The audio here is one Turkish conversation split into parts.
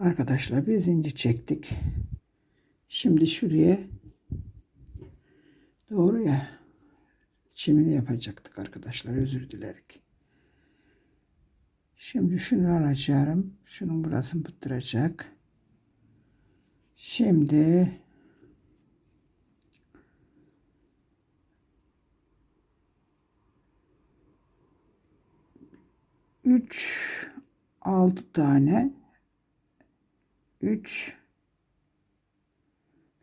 Arkadaşlar bir zincir çektik. Şimdi şuraya doğru ya çimini yapacaktık arkadaşlar özür dilerik. Şimdi şunu alacağım. Şunun burasını bıttıracak. Şimdi üç altı tane üç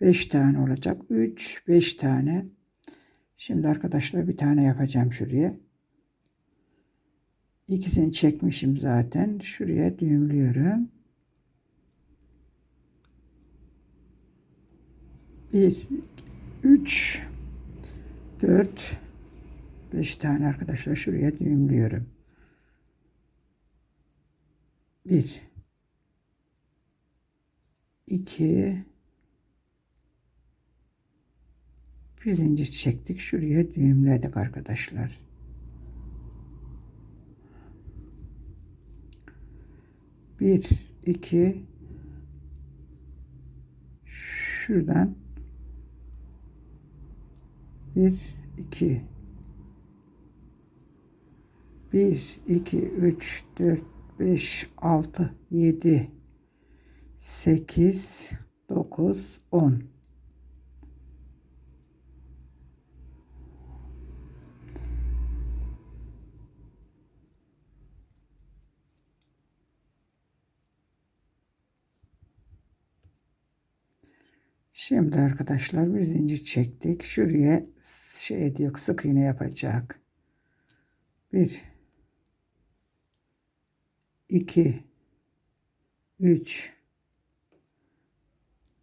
beş tane olacak. Üç beş tane. Şimdi arkadaşlar bir tane yapacağım şuraya. İkisini çekmişim zaten. Şuraya düğümlüyorum. Bir, üç, dört, beş tane arkadaşlar şuraya düğümlüyorum. Bir, iki, bir zincir çektik. Şuraya düğümledik arkadaşlar. Bir, iki, şuradan bir, iki, bir, iki, üç, dört, beş, altı, yedi, sekiz, dokuz, on. Şimdi arkadaşlar bir zincir çektik. Şuraya şey diyor sık iğne yapacak. Bir, iki, üç,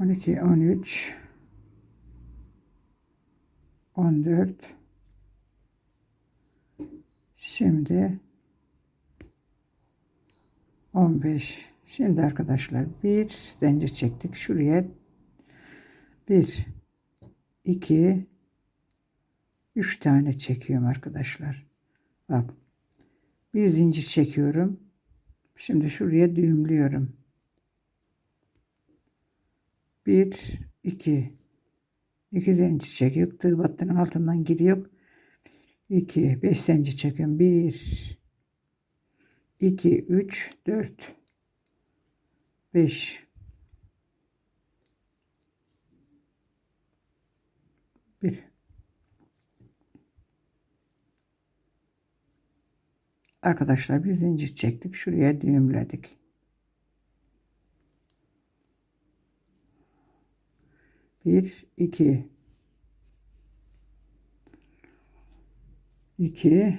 12 13 14 Şimdi 15 Şimdi arkadaşlar bir zincir çektik. Şuraya bir, iki, üç tane çekiyorum arkadaşlar. Bak bir zincir çekiyorum. Şimdi şuraya düğümlüyorum. Bir, iki, iki zincir çekiyor. Tığ battının altından giriyor. İki, beş zincir çekiyorum. Bir, iki, üç, dört. 5 1 Arkadaşlar bir zincir çektik. Şuraya düğümledik. Bir, iki, iki.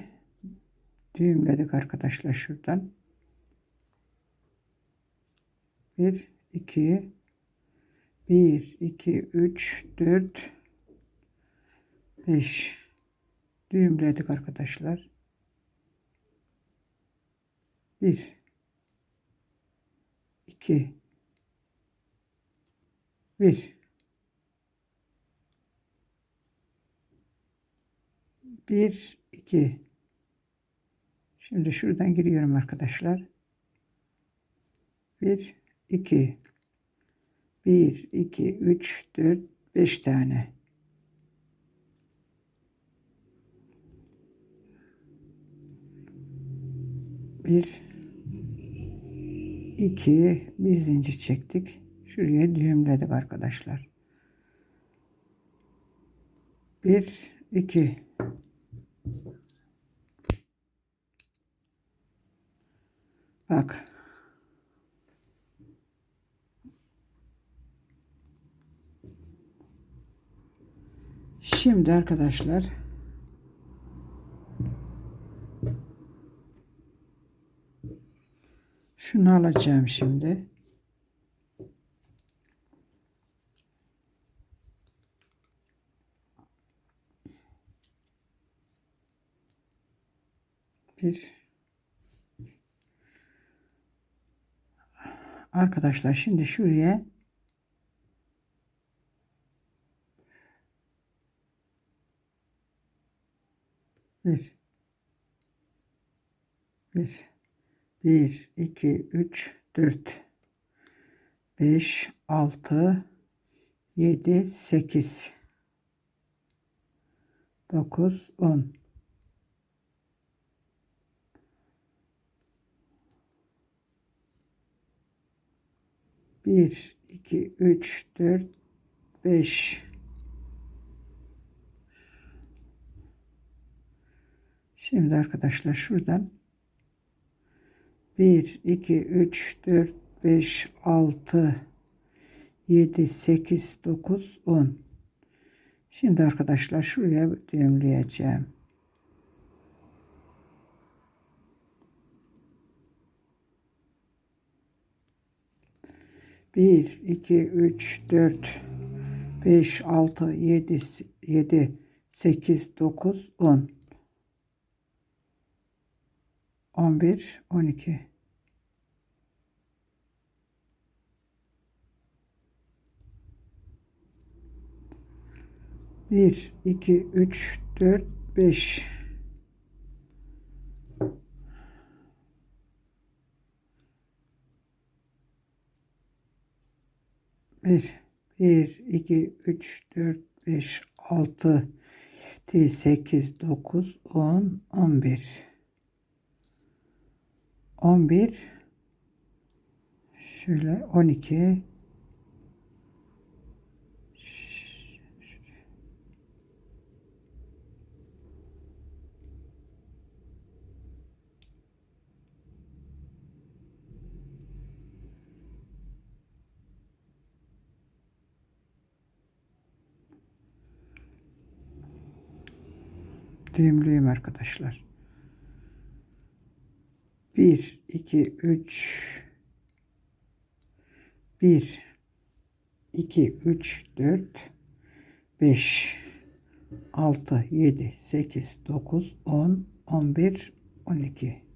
Düğümledik arkadaşlar şuradan. 1 2 1 2 3 4 5 düğümledik arkadaşlar. 1 2 1 1 2 Şimdi şuradan giriyorum arkadaşlar. 1 2 1 2 3 4 5 tane. Bir iki. Bir zincir çektik. Şuraya düğümledik arkadaşlar. Bir iki Bak. Şimdi arkadaşlar şunu alacağım şimdi. Bir. Arkadaşlar şimdi şuraya bir. Bir. Bir iki üç dört. Beş altı yedi sekiz. Dokuz on Bir, iki, üç, dört, beş. Şimdi arkadaşlar şuradan 1, 2, 3, 4, 5, 6, 7, 8, 9, 10. Şimdi arkadaşlar şuraya düğümleyeceğim. Bir, iki, üç, dört, beş, altı, yedi, yedi, sekiz, dokuz, on. On bir, on iki. Bir, iki, üç, dört, beş. 1, 1, 2, 3, 4, 5, 6, 7, 8, 9, 10, 11. 11 şöyle 12 düğümlüyüm arkadaşlar. 1 2 3 1 2 3 4 5 6 7 8 9 10 11 12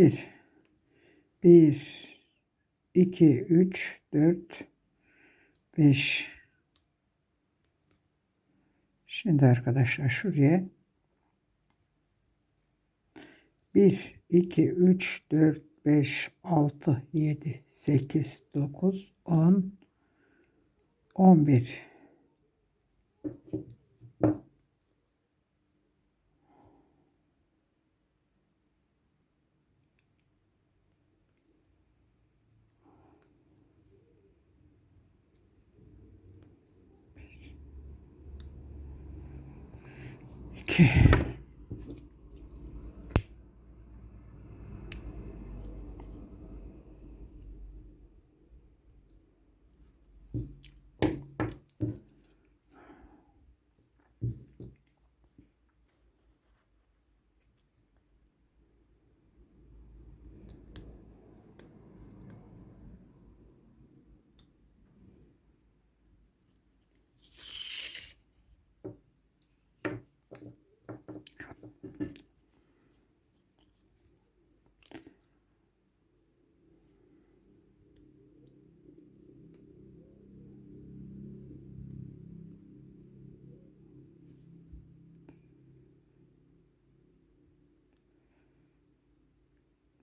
1 1 2 3 4 5 Şimdi arkadaşlar şuraya. 1 2 3 4 5 6 7 8 9 10 11 Okay.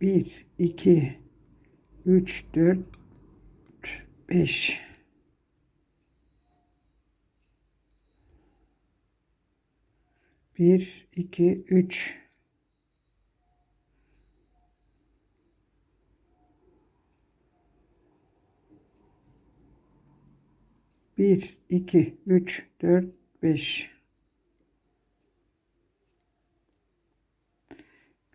1, 2, 3, 4, 5. Bir, iki, üç. Bir, iki, üç, dört, beş.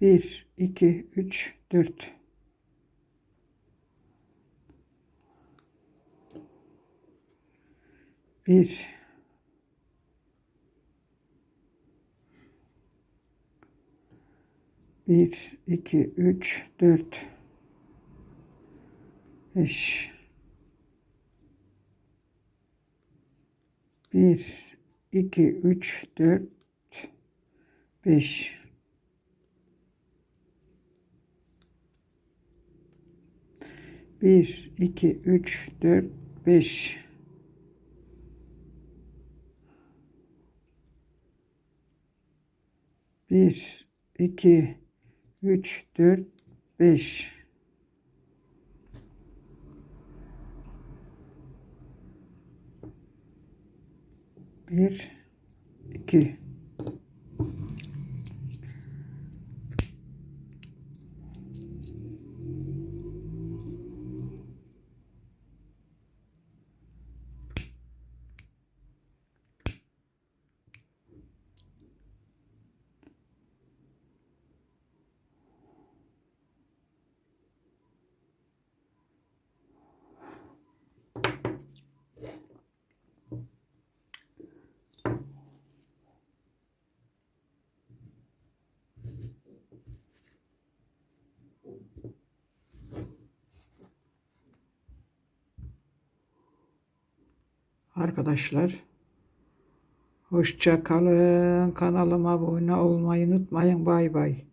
Bir, iki, üç, dört. Bir. Bir, iki, üç, dört. Beş. Bir, iki, üç, dört, beş. Bir, iki, üç, dört, beş. Bir, iki, üç, dört, beş. Bir, iki. Arkadaşlar hoşça kalın. Kanalıma abone olmayı unutmayın. Bay bay.